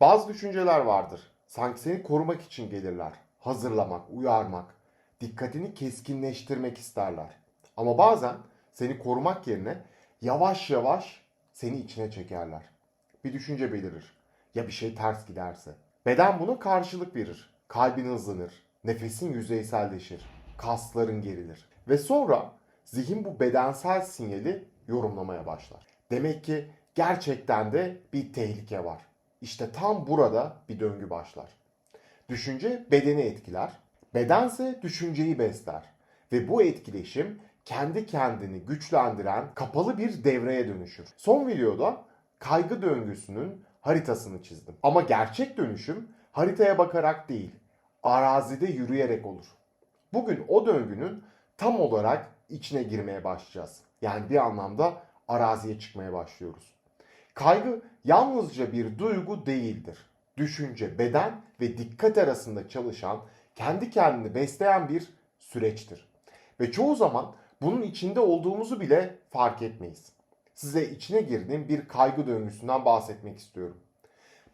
Bazı düşünceler vardır. Sanki seni korumak için gelirler. Hazırlamak, uyarmak, dikkatini keskinleştirmek isterler. Ama bazen seni korumak yerine yavaş yavaş seni içine çekerler. Bir düşünce belirir. Ya bir şey ters giderse. Beden buna karşılık verir. Kalbin hızlanır. Nefesin yüzeyselleşir. Kasların gerilir. Ve sonra zihin bu bedensel sinyali yorumlamaya başlar. Demek ki gerçekten de bir tehlike var. İşte tam burada bir döngü başlar. Düşünce bedeni etkiler. Bedense düşünceyi besler. Ve bu etkileşim kendi kendini güçlendiren kapalı bir devreye dönüşür. Son videoda kaygı döngüsünün haritasını çizdim. Ama gerçek dönüşüm haritaya bakarak değil, arazide yürüyerek olur. Bugün o döngünün tam olarak içine girmeye başlayacağız. Yani bir anlamda araziye çıkmaya başlıyoruz. Kaygı yalnızca bir duygu değildir. Düşünce, beden ve dikkat arasında çalışan, kendi kendini besleyen bir süreçtir. Ve çoğu zaman bunun içinde olduğumuzu bile fark etmeyiz. Size içine girdiğim bir kaygı döngüsünden bahsetmek istiyorum.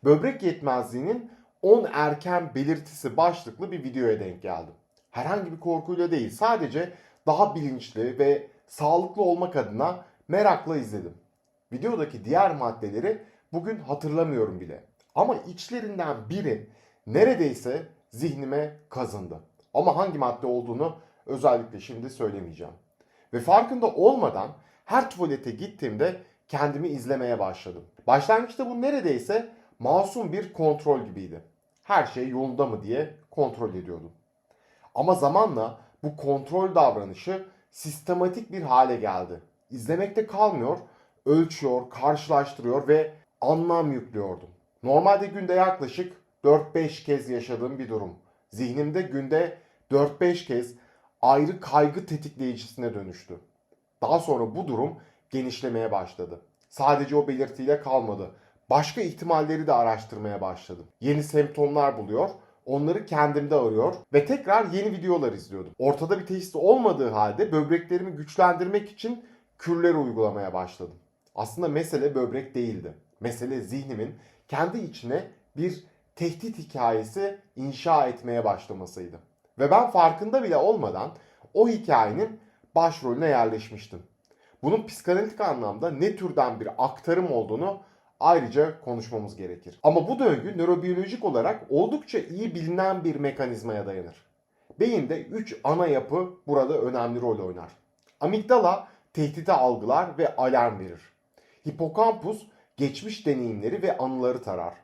Böbrek yetmezliğinin 10 erken belirtisi başlıklı bir videoya denk geldim. Herhangi bir korkuyla değil, sadece daha bilinçli ve sağlıklı olmak adına merakla izledim. Videodaki diğer maddeleri bugün hatırlamıyorum bile. Ama içlerinden biri neredeyse zihnime kazındı. Ama hangi madde olduğunu özellikle şimdi söylemeyeceğim. Ve farkında olmadan her tuvalete gittiğimde kendimi izlemeye başladım. Başlangıçta bu neredeyse masum bir kontrol gibiydi. Her şey yolunda mı diye kontrol ediyordum. Ama zamanla bu kontrol davranışı sistematik bir hale geldi. İzlemekte kalmıyor, ölçüyor, karşılaştırıyor ve anlam yüklüyordum. Normalde günde yaklaşık 4-5 kez yaşadığım bir durum. Zihnimde günde 4-5 kez ayrı kaygı tetikleyicisine dönüştü. Daha sonra bu durum genişlemeye başladı. Sadece o belirtiyle kalmadı. Başka ihtimalleri de araştırmaya başladım. Yeni semptomlar buluyor, onları kendimde arıyor ve tekrar yeni videolar izliyordum. Ortada bir teşhis olmadığı halde böbreklerimi güçlendirmek için kürler uygulamaya başladım. Aslında mesele böbrek değildi. Mesele zihnimin kendi içine bir tehdit hikayesi inşa etmeye başlamasıydı. Ve ben farkında bile olmadan o hikayenin başrolüne yerleşmiştim. Bunun psikanalitik anlamda ne türden bir aktarım olduğunu ayrıca konuşmamız gerekir. Ama bu döngü nörobiyolojik olarak oldukça iyi bilinen bir mekanizmaya dayanır. Beyinde 3 ana yapı burada önemli rol oynar. Amigdala tehdidi algılar ve alarm verir. Hipokampus geçmiş deneyimleri ve anıları tarar.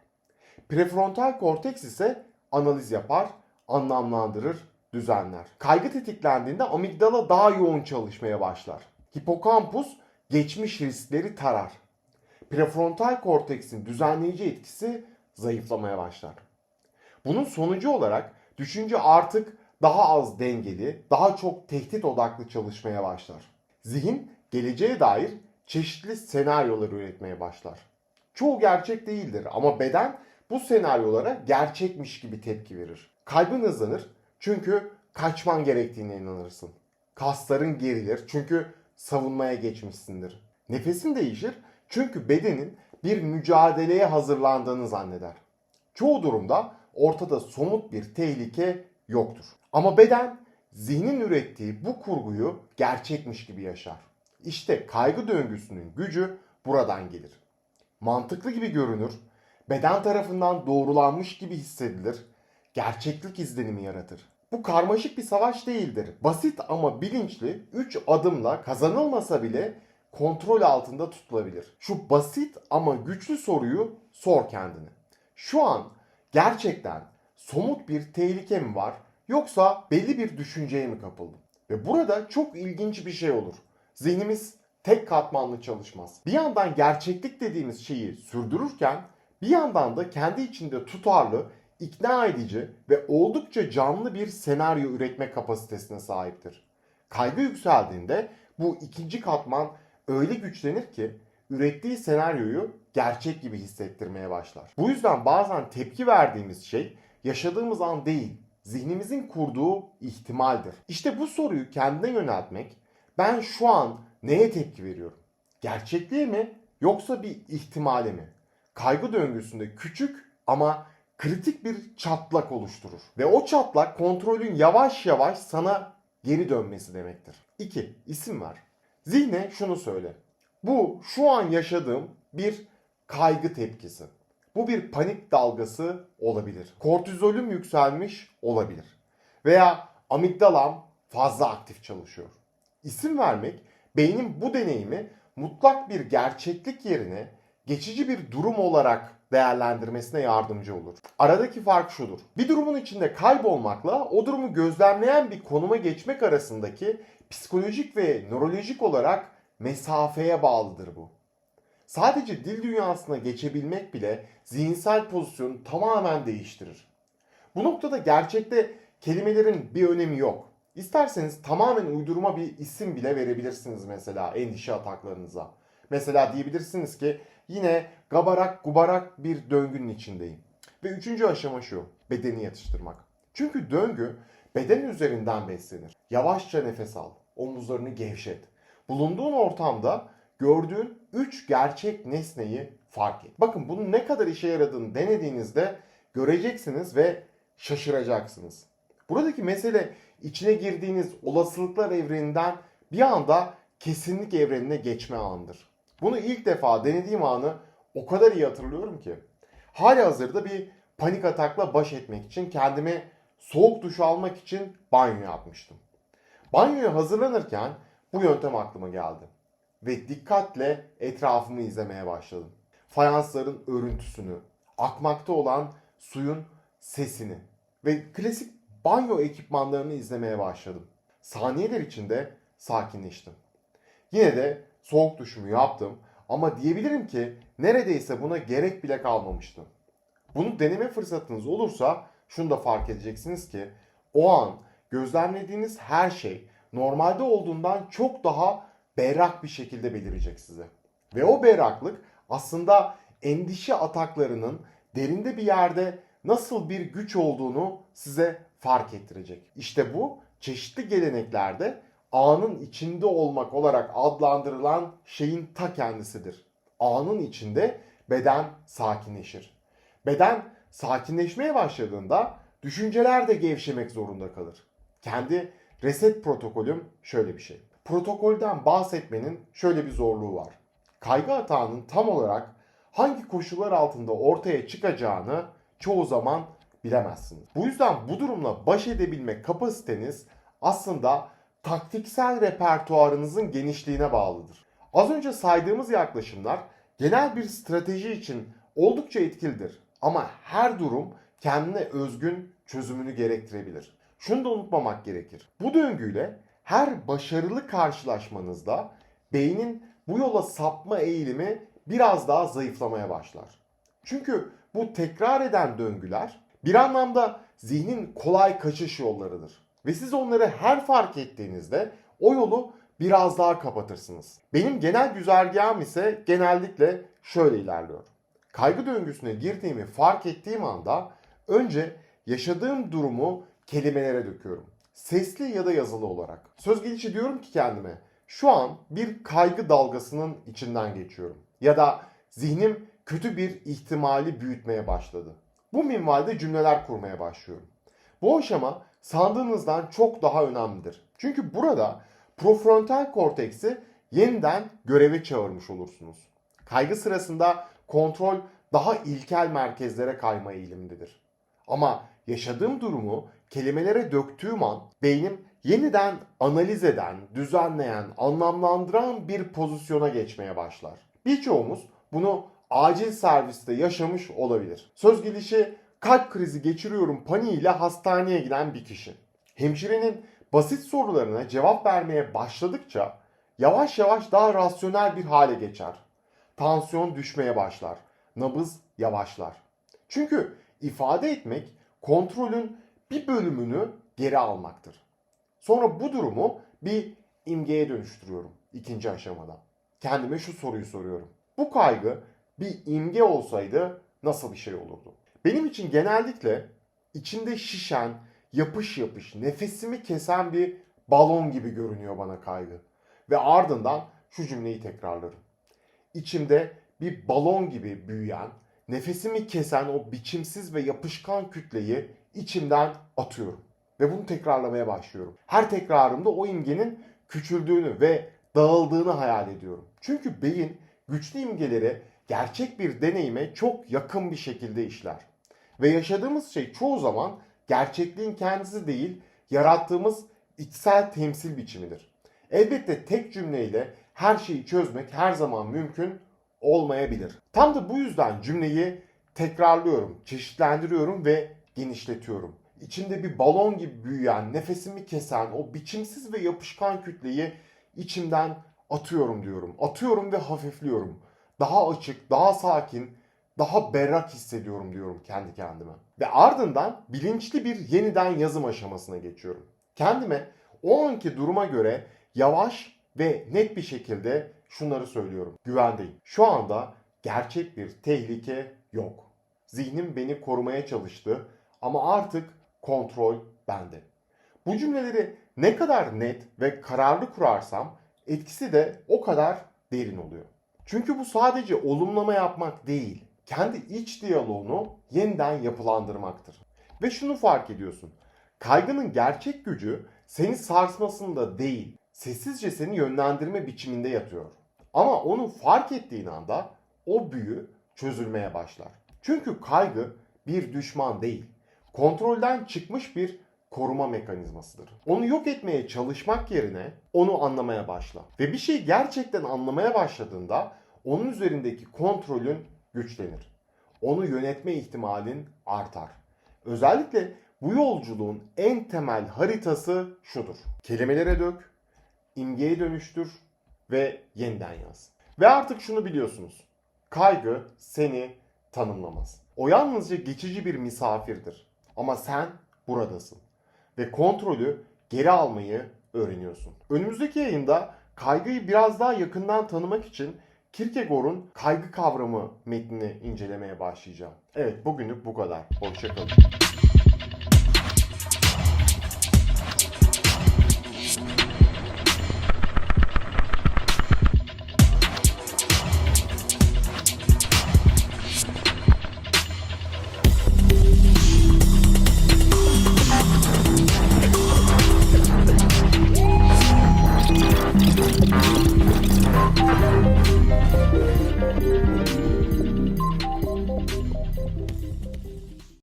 Prefrontal korteks ise analiz yapar, anlamlandırır, düzenler. Kaygı tetiklendiğinde amigdala daha yoğun çalışmaya başlar. Hipokampus geçmiş riskleri tarar. Prefrontal korteksin düzenleyici etkisi zayıflamaya başlar. Bunun sonucu olarak düşünce artık daha az dengeli, daha çok tehdit odaklı çalışmaya başlar. Zihin geleceğe dair çeşitli senaryolar üretmeye başlar. Çoğu gerçek değildir ama beden bu senaryolara gerçekmiş gibi tepki verir. Kalbin hızlanır çünkü kaçman gerektiğine inanırsın. Kasların gerilir çünkü savunmaya geçmişsindir. Nefesin değişir çünkü bedenin bir mücadeleye hazırlandığını zanneder. Çoğu durumda ortada somut bir tehlike yoktur. Ama beden zihnin ürettiği bu kurguyu gerçekmiş gibi yaşar. İşte kaygı döngüsünün gücü buradan gelir. Mantıklı gibi görünür, beden tarafından doğrulanmış gibi hissedilir, gerçeklik izlenimi yaratır. Bu karmaşık bir savaş değildir. Basit ama bilinçli 3 adımla kazanılmasa bile kontrol altında tutulabilir. Şu basit ama güçlü soruyu sor kendine. Şu an gerçekten somut bir tehlike mi var yoksa belli bir düşünceye mi kapıldım? Ve burada çok ilginç bir şey olur. Zihnimiz tek katmanlı çalışmaz. Bir yandan gerçeklik dediğimiz şeyi sürdürürken bir yandan da kendi içinde tutarlı, ikna edici ve oldukça canlı bir senaryo üretme kapasitesine sahiptir. Kaygı yükseldiğinde bu ikinci katman öyle güçlenir ki ürettiği senaryoyu gerçek gibi hissettirmeye başlar. Bu yüzden bazen tepki verdiğimiz şey yaşadığımız an değil, zihnimizin kurduğu ihtimaldir. İşte bu soruyu kendine yöneltmek, ben şu an neye tepki veriyorum? Gerçekliğe mi yoksa bir ihtimale mi? Kaygı döngüsünde küçük ama kritik bir çatlak oluşturur. Ve o çatlak kontrolün yavaş yavaş sana geri dönmesi demektir. 2. İsim ver. Zihne şunu söyle. Bu şu an yaşadığım bir kaygı tepkisi. Bu bir panik dalgası olabilir. Kortizolüm yükselmiş olabilir. Veya amigdalam fazla aktif çalışıyor. İsim vermek beynin bu deneyimi mutlak bir gerçeklik yerine geçici bir durum olarak değerlendirmesine yardımcı olur. Aradaki fark şudur. Bir durumun içinde kaybolmakla o durumu gözlemleyen bir konuma geçmek arasındaki psikolojik ve nörolojik olarak mesafeye bağlıdır bu. Sadece dil dünyasına geçebilmek bile zihinsel pozisyonu tamamen değiştirir. Bu noktada gerçekte kelimelerin bir önemi yok. İsterseniz tamamen uydurma bir isim bile verebilirsiniz mesela endişe ataklarınıza. Mesela diyebilirsiniz ki yine gabarak gubarak bir döngünün içindeyim. Ve üçüncü aşama şu, bedeni yatıştırmak. Çünkü döngü beden üzerinden beslenir. Yavaşça nefes al, omuzlarını gevşet. Bulunduğun ortamda gördüğün üç gerçek nesneyi fark et. Bakın bunun ne kadar işe yaradığını denediğinizde göreceksiniz ve şaşıracaksınız. Buradaki mesele içine girdiğiniz olasılıklar evreninden bir anda kesinlik evrenine geçme anıdır. Bunu ilk defa denediğim anı o kadar iyi hatırlıyorum ki. Hali hazırda bir panik atakla baş etmek için kendime soğuk duş almak için banyo yapmıştım. Banyoya hazırlanırken bu yöntem aklıma geldi. Ve dikkatle etrafımı izlemeye başladım. Fayansların örüntüsünü, akmakta olan suyun sesini ve klasik banyo ekipmanlarını izlemeye başladım. Saniyeler içinde sakinleştim. Yine de soğuk duşumu yaptım ama diyebilirim ki neredeyse buna gerek bile kalmamıştı. Bunu deneme fırsatınız olursa şunu da fark edeceksiniz ki o an gözlemlediğiniz her şey normalde olduğundan çok daha berrak bir şekilde belirecek size. Ve o berraklık aslında endişe ataklarının derinde bir yerde nasıl bir güç olduğunu size fark ettirecek. İşte bu çeşitli geleneklerde anın içinde olmak olarak adlandırılan şeyin ta kendisidir. Anın içinde beden sakinleşir. Beden sakinleşmeye başladığında düşünceler de gevşemek zorunda kalır. Kendi reset protokolüm şöyle bir şey. Protokolden bahsetmenin şöyle bir zorluğu var. Kaygı atağının tam olarak hangi koşullar altında ortaya çıkacağını çoğu zaman bilemezsiniz. Bu yüzden bu durumla baş edebilme kapasiteniz aslında taktiksel repertuarınızın genişliğine bağlıdır. Az önce saydığımız yaklaşımlar genel bir strateji için oldukça etkilidir. Ama her durum kendine özgün çözümünü gerektirebilir. Şunu da unutmamak gerekir. Bu döngüyle her başarılı karşılaşmanızda beynin bu yola sapma eğilimi biraz daha zayıflamaya başlar. Çünkü bu tekrar eden döngüler bir anlamda zihnin kolay kaçış yollarıdır. Ve siz onları her fark ettiğinizde o yolu biraz daha kapatırsınız. Benim genel güzergahım ise genellikle şöyle ilerliyor. Kaygı döngüsüne girdiğimi fark ettiğim anda önce yaşadığım durumu kelimelere döküyorum. Sesli ya da yazılı olarak. Söz gelişi diyorum ki kendime şu an bir kaygı dalgasının içinden geçiyorum. Ya da zihnim kötü bir ihtimali büyütmeye başladı. Bu minvalde cümleler kurmaya başlıyorum. Bu aşama sandığınızdan çok daha önemlidir. Çünkü burada profrontal korteksi yeniden göreve çağırmış olursunuz. Kaygı sırasında kontrol daha ilkel merkezlere kayma eğilimindedir. Ama yaşadığım durumu kelimelere döktüğüm an beynim yeniden analiz eden, düzenleyen, anlamlandıran bir pozisyona geçmeye başlar. Birçoğumuz bunu acil serviste yaşamış olabilir. Söz gelişi kalp krizi geçiriyorum paniğiyle hastaneye giden bir kişi. Hemşirenin basit sorularına cevap vermeye başladıkça yavaş yavaş daha rasyonel bir hale geçer. Tansiyon düşmeye başlar. Nabız yavaşlar. Çünkü ifade etmek kontrolün bir bölümünü geri almaktır. Sonra bu durumu bir imgeye dönüştürüyorum ikinci aşamada. Kendime şu soruyu soruyorum. Bu kaygı bir imge olsaydı nasıl bir şey olurdu? Benim için genellikle içinde şişen, yapış yapış, nefesimi kesen bir balon gibi görünüyor bana kaygı. Ve ardından şu cümleyi tekrarlarım. İçimde bir balon gibi büyüyen, nefesimi kesen o biçimsiz ve yapışkan kütleyi içimden atıyorum. Ve bunu tekrarlamaya başlıyorum. Her tekrarımda o imgenin küçüldüğünü ve dağıldığını hayal ediyorum. Çünkü beyin güçlü imgeleri gerçek bir deneyime çok yakın bir şekilde işler. Ve yaşadığımız şey çoğu zaman gerçekliğin kendisi değil, yarattığımız içsel temsil biçimidir. Elbette tek cümleyle her şeyi çözmek her zaman mümkün olmayabilir. Tam da bu yüzden cümleyi tekrarlıyorum, çeşitlendiriyorum ve genişletiyorum. İçimde bir balon gibi büyüyen, nefesimi kesen o biçimsiz ve yapışkan kütleyi içimden atıyorum diyorum. Atıyorum ve hafifliyorum. Daha açık, daha sakin, daha berrak hissediyorum diyorum kendi kendime. Ve ardından bilinçli bir yeniden yazım aşamasına geçiyorum. Kendime o anki duruma göre yavaş ve net bir şekilde şunları söylüyorum. Güvendeyim. Şu anda gerçek bir tehlike yok. Zihnim beni korumaya çalıştı ama artık kontrol bende. Bu cümleleri ne kadar net ve kararlı kurarsam etkisi de o kadar derin oluyor. Çünkü bu sadece olumlama yapmak değil, kendi iç diyaloğunu yeniden yapılandırmaktır. Ve şunu fark ediyorsun. Kaygının gerçek gücü seni sarsmasında değil, sessizce seni yönlendirme biçiminde yatıyor. Ama onu fark ettiğin anda o büyü çözülmeye başlar. Çünkü kaygı bir düşman değil, kontrolden çıkmış bir koruma mekanizmasıdır. Onu yok etmeye çalışmak yerine onu anlamaya başla. Ve bir şeyi gerçekten anlamaya başladığında onun üzerindeki kontrolün güçlenir. Onu yönetme ihtimalin artar. Özellikle bu yolculuğun en temel haritası şudur. Kelimelere dök, imgeye dönüştür ve yeniden yaz. Ve artık şunu biliyorsunuz. Kaygı seni tanımlamaz. O yalnızca geçici bir misafirdir. Ama sen buradasın. Ve kontrolü geri almayı öğreniyorsun. Önümüzdeki yayında kaygıyı biraz daha yakından tanımak için Kierkegaard'un kaygı kavramı metnini incelemeye başlayacağım. Evet bugünlük bu kadar. Hoşçakalın.